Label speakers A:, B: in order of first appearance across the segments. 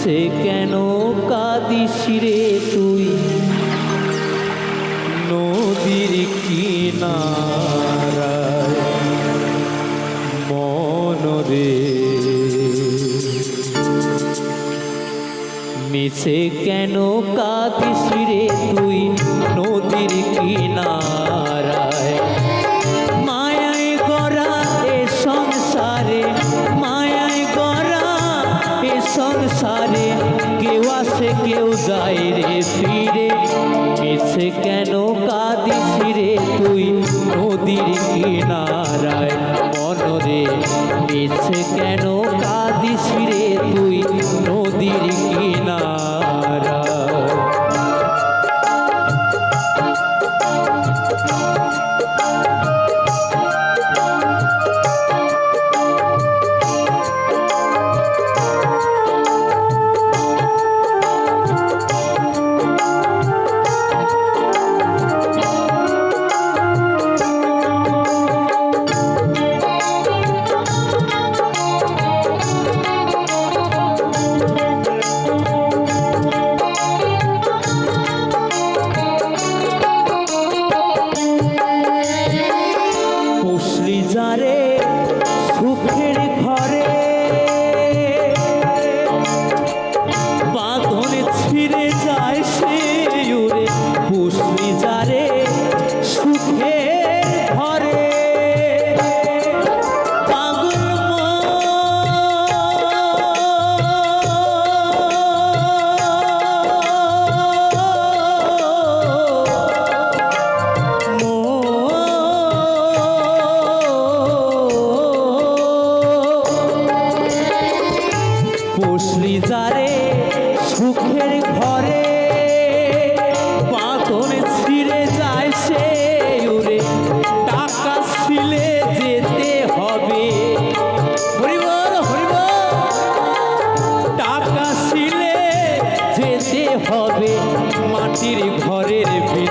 A: নিচে কেন কাঁদিস রে তুই? নদীর কিনারায় মন রে। নিচে কেন কাঁদিস রে তুই? নদীর কিনারায় কিনারায় মনরে কেন কাঁদিস রে? সুখের ঘরে পাতনে ছিঁড়ে যায় সে উড়ে। টাকা ছিলে যেতে হবে। হরিবল হরিবল। টাকা ছিলে যেতে হবে। মাটির ঘরের বিছানায়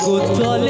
A: জগৎ চলে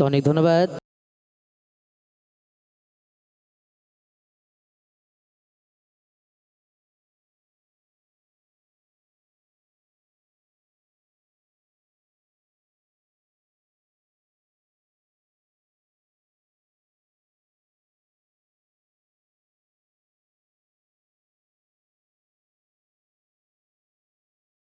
A: তো অনেক ধন্যবাদ।